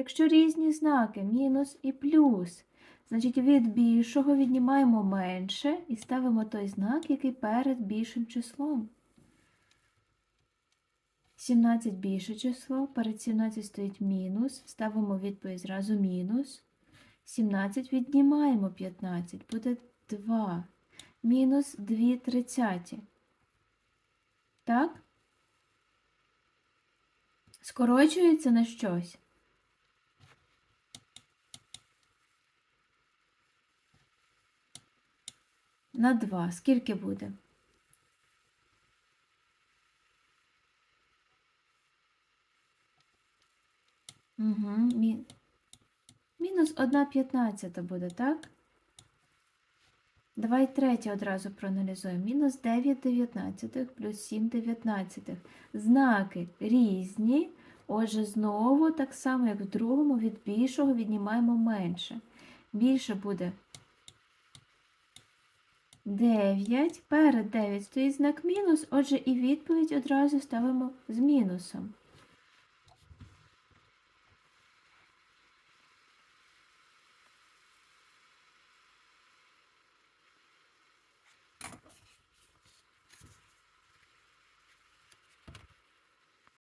Якщо різні знаки мінус і плюс, значить від більшого віднімаємо менше і ставимо той знак, який перед більшим числом. 17 більше число, перед 17 стоїть мінус, ставимо відповідь зразу мінус. 17 віднімаємо 15, буде 2. Мінус 2 тридцяті. Так? Скорочується на щось. На 2. Скільки буде? Угу. Мі... Мінус 1 п'ятнадцята буде, так? Давай третє одразу проаналізуємо. Мінус 9 дев'ятнадцятих плюс 7 дев'ятнадцятих. Знаки різні. Отже, знову, так само, як в другому, від більшого віднімаємо менше. Більше буде 9. Перед 9 стоїть знак мінус, отже, і відповідь одразу ставимо з мінусом.